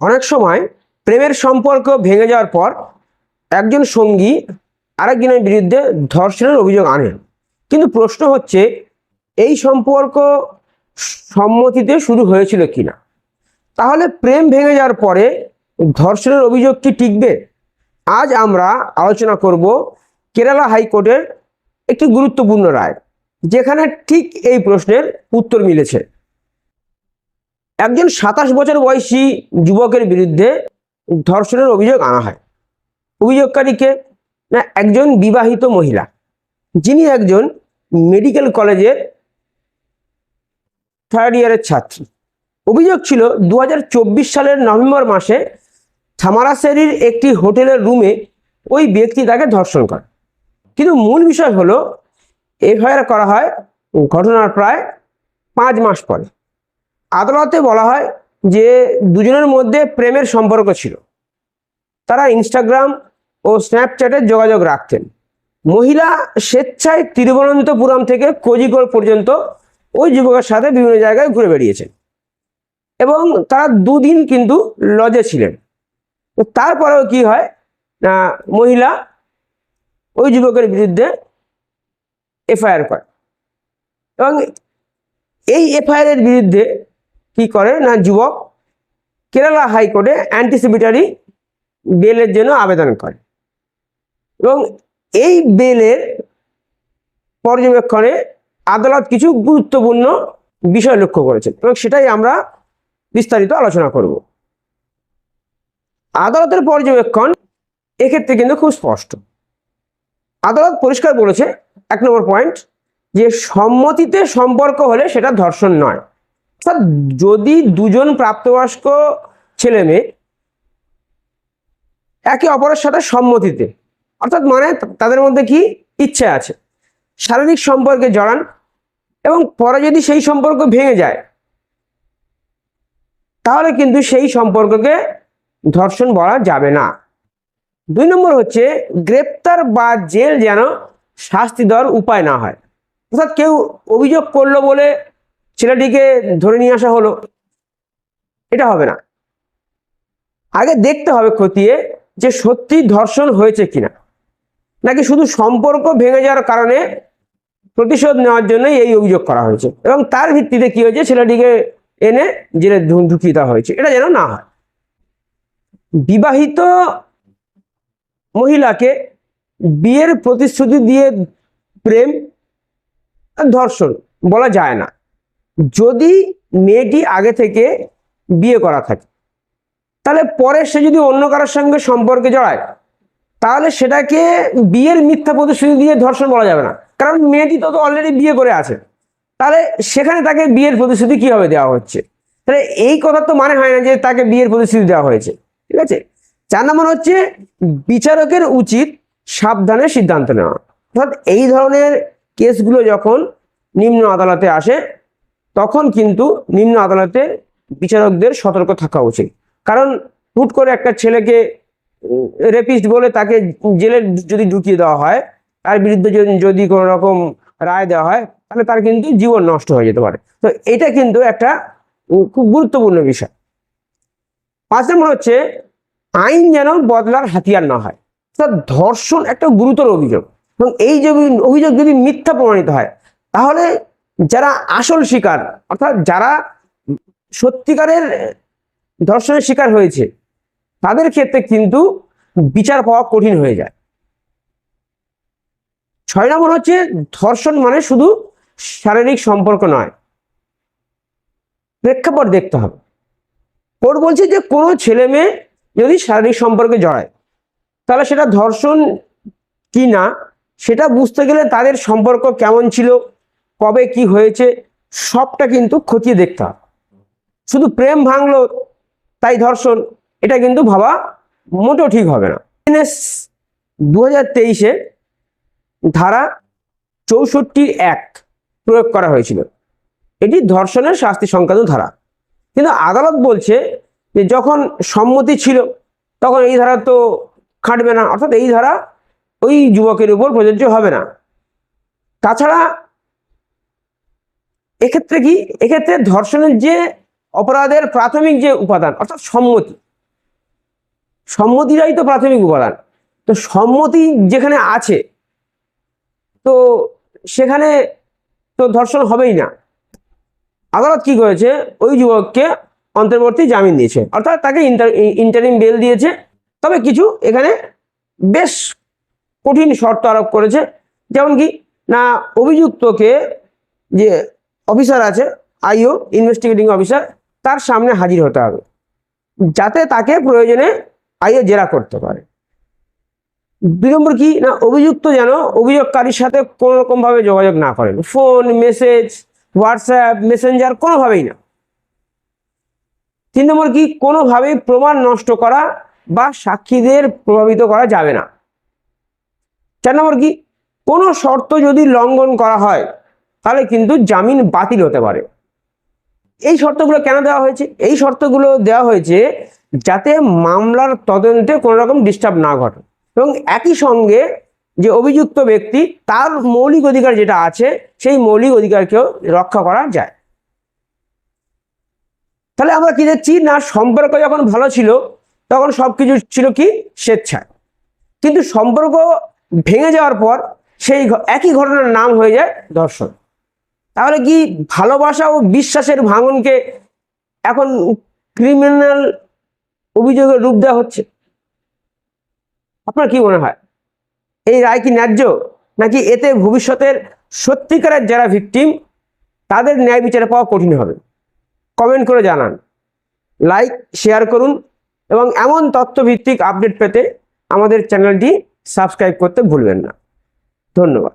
অনেক সময় প্রেমের সম্পর্ক ভেঙে যাওয়ার পর একজন সঙ্গী আরেকজনের বিরুদ্ধে ধর্ষণের অভিযোগ আনেন। কিন্তু প্রশ্ন হচ্ছে, এই সম্পর্ক সম্মতিতে শুরু হয়েছিল কিনা? তাহলে প্রেম ভেঙে যাওয়ার পরে ধর্ষণের অভিযোগ কি টিকবে? আজ আমরা আলোচনা করব কেরালা হাইকোর্টের একটি গুরুত্বপূর্ণ রায়, যেখানে ঠিক এই প্রশ্নের উত্তর মিলেছে। একজন সাতাশ বছর বয়সী যুবকের বিরুদ্ধে ধর্ষণের অভিযোগ আনা হয়। অভিযোগকারীকে না, একজন বিবাহিত মহিলা। যিনি একজন মেডিকেল কলেজের থার্ড ইয়ারের ছাত্রী। অভিযোগ ছিল দু হাজার চব্বিশ সালের নভেম্বর মাসে থামারাসেরির একটি হোটেলের রুমে ওই ব্যক্তি তাকে ধর্ষণ করে। কিন্তু মূল বিষয় হলো, এফআইআর করা হয় ঘটনার প্রায় পাঁচ মাস পরে। আদালতে বলা হয় যে দুজনের মধ্যে প্রেমের সম্পর্ক ছিল। তারা ইনস্টাগ্রাম ও স্ন্যাপচ্যাটে যোগাযোগ রাখতেন। মহিলা স্বেচ্ছায় তিরুবনন্তপুরম থেকে কোজিকোড় পর্যন্ত ওই যুবকের সাথে বিভিন্ন জায়গায় ঘুরে বেরিয়েছেন এবং তারা দুদিন কিন্তু লজে ছিলেন। তারপরেও কি হয়, না, মহিলা ওই যুবকের বিরুদ্ধে এফআইআর করে। এবং এই এফআইআর এর বিরুদ্ধে কি করে না যুবক কেরালা হাইকোর্টে অ্যান্টিসিপিটারি বেলের জন্য আবেদন করে। এবং এই বেলের পর্যবেক্ষণে আদালত কিছু গুরুত্বপূর্ণ বিষয় লক্ষ্য করেছেন এবং সেটাই আমরা বিস্তারিত আলোচনা করব। আদালতের পর্যবেক্ষণ এক্ষেত্রে কিন্তু খুব স্পষ্ট। আদালত পরিষ্কার বলেছে, এক নম্বর পয়েন্ট যে সম্মতিতে সম্পর্ক হলে সেটা ধর্ষণ নয়। অর্থাৎ যদি দুজন প্রাপ্তবয়স্ক ছেলে মেয়ে একে অপরের সাথে সম্মতিতে, অর্থাৎ মানে তাদের মধ্যে কি ইচ্ছে আছে, শারীরিক সম্পর্কে জড়ান এবং পরে যদি সেই সম্পর্ক ভেঙে যায়, তাহলে কিন্তু সেই সম্পর্ককে ধর্ষণ বলা যাবে না। দুই নম্বর হচ্ছে গ্রেপ্তার বা জেল যেন শাস্তি দেওয়ার উপায় না হয়। অর্থাৎ কেউ অভিযোগ করল বলে ছেলেটিকে ধরে নিয়ে আসা হলো। এটা হবে না। আগে দেখতে হবে খতিয়ে যে সত্যি ধর্ষণ হয়েছে কিনা। নাকি শুধু সম্পর্ক ভেঙে যাওয়ার কারণে প্রতিশোধ নেওয়ার জন্যই এই অভিযোগ করা হয়েছে? এবং তার ভিত্তিতে কি হয়েছে? ছেলেটিকে এনে জেলে ঢুকিয়ে দেওয়া হয়েছে। এটা যেন না হয়। বিবাহিত মহিলাকে বিয়ের প্রতিশ্রুতি দিয়ে প্রেম ধর্ষণ বলা যায় না। যদি মেয়েটি আগে থেকে বিয়ে করা থাকে, তাহলে পরে সে যদি অন্য কারোর সঙ্গে সম্পর্কে জড়ায়, তাহলে সেটাকে বিয়ের মিথ্যা প্রতিশ্রুতি দিয়ে ধর্ষণ বলা যাবে না। কারণ মেয়েটি তো অলরেডি বিয়ে করে আছে। তাহলে সেখানে তাকে বিয়ের প্রতিশ্রুতি কীভাবে দেওয়া হচ্ছে? তাহলে এই কথা তো মানে হয় না যে তাকে বিয়ের প্রতিশ্রুতি দেওয়া হয়েছে। ঠিক আছে? চার নম্বর হচ্ছে বিচারকের উচিত সাবধানে সিদ্ধান্ত নেওয়া। অর্থাৎ এই ধরনের কেসগুলো যখন নিম্ন আদালতে আসে তখন কিন্তু নিম্ন আদালতে বিচারকদের সতর্ক থাকা উচিত। কারণ হুট করে একটা ছেলেকে রেপিস্ট বলে তাকে জেলে যদি ঢুকিয়ে দেওয়া হয়, তার বিরুদ্ধে যদি কোনো রকম রায় দেওয়া হয়, তাহলে তার কিন্তু জীবন নষ্ট হয়ে যেতে পারে। তো এটা কিন্তু একটা খুব গুরুত্বপূর্ণ বিষয়। পাঁচ নম্বর হচ্ছে, আইন যেন বদলার হাতিয়ার না হয়। অর্থাৎ ধর্ষণ একটা গুরুতর অভিযোগ। এবং এই যে অভিযোগ যদি মিথ্যা প্রমাণিত হয়, তাহলে যারা আসল শিকার, অর্থাৎ যারা সত্যিকারের ধর্ষণের শিকার হয়েছে, তাদের ক্ষেত্রে কিন্তু বিচার পাওয়া কঠিন হয়ে যায়। ছয় নম্বর হচ্ছে ধর্ষণ মানে শুধু শারীরিক সম্পর্ক নয়, প্রেক্ষাপট দেখতে হবে। কোর্ট বলছে যে কোনো ছেলে মেয়ে যদি শারীরিক সম্পর্কে জড়ায়, তাহলে সেটা ধর্ষণ কি না, সেটা বুঝতে গেলে তাদের সম্পর্ক কেমন ছিল কবে কি হয়েছে, সবটা কিন্তু খতিয়ে দেখতে শুধু প্রেম ভাঙলো তাই ধর্ষণ, এটা কিন্তু ভাবা মোটেও ঠিক হবে না। দু হাজার তেইশে ধারা চৌষট্টি এক প্রয়োগ করা হয়েছিল। এটি ধর্ষণের শাস্তি সংক্রান্ত ধারা। কিন্তু আদালত বলছে যে যখন সম্মতি ছিল, তখন এই ধারা তো খাটবে না, অর্থাৎ এই ধারা ওই যুবকের উপর প্রযোজ্য হবে না। তাছাড়া এক্ষেত্রে কি? এক্ষেত্রে ধর্ষণের যে অপরাধের প্রাথমিক যে উপাদান, অর্থাৎ সম্মতি সম্মতিটাই তো প্রাথমিক উপাদান। তো সম্মতি যেখানে আছে, তো সেখানে তো ধর্ষণ হবেই না। আদালত কি করেছে? ওই যুবককে অন্তর্বর্তী জামিন দিয়েছে। অর্থাৎ তাকে ইন্টারিম বেল দিয়েছে। তবে কিছু এখানে বেশ কঠিন শর্ত আরোপ করেছে। যেমন কি, না অভিযুক্তকে যে অফিসার আছে, আইও ইনভেস্টিগেটিং অফিসার তার সামনে হাজির হতে হবে। যাতে তাকে প্রয়োজনে আইও জেরা করতে পারে। দুই নম্বর কি? না, অভিযুক্ত যেন অভিযোগকারীর সাথে কোনো রকম ভাবে যোগাযোগ না করেন ফোন মেসেজ হোয়াটসঅ্যাপ মেসেঞ্জার কোনোভাবেই না। তিন নম্বর কি? কোনোভাবেই প্রমাণ নষ্ট করা বা সাক্ষীদের প্রভাবিত করা যাবে না। চার নম্বর কি? কোনো শর্ত যদি লঙ্ঘন করা হয় তাহলে কিন্তু জামিন বাতিল হতে পারে। এই শর্তগুলো কেন দেওয়া হয়েছে? এই শর্তগুলো দেওয়া হয়েছে যাতে মামলার তদন্তে কোনো রকম ডিস্টার্ব না ঘটে এবং একই সঙ্গে যে অভিযুক্ত ব্যক্তি, তার মৌলিক অধিকার যেটা আছে, সেই মৌলিক অধিকারকেও রক্ষা করা যায়। তাহলে আমরা কি দেখছি? না, সম্পর্ক যখন ভালো ছিল, তখন সব কিছু ছিল কি? স্বেচ্ছায়। কিন্তু সম্পর্ক ভেঙে যাওয়ার পর সেই একই ঘটনার নাম হয়ে যায় ধর্ষণ। তাহলে কি ভালোবাসা ও বিশ্বাসের ভাঙনকে এখন ক্রিমিনাল অভিযোগের রূপ দেওয়া হচ্ছে? আপনার কি মনে হয়? এই রায় কি ন্যায্য? নাকি এতে ভবিষ্যতের সত্যিকারের যারা ভিকটিম তাদের ন্যায় বিচারে পাওয়া কঠিন হবে? কমেন্ট করে জানান। লাইক শেয়ার করুন এবং এমন তথ্যভিত্তিক আপডেট পেতে আমাদের চ্যানেলটি সাবস্ক্রাইব করতে ভুলবেন না। ধন্যবাদ।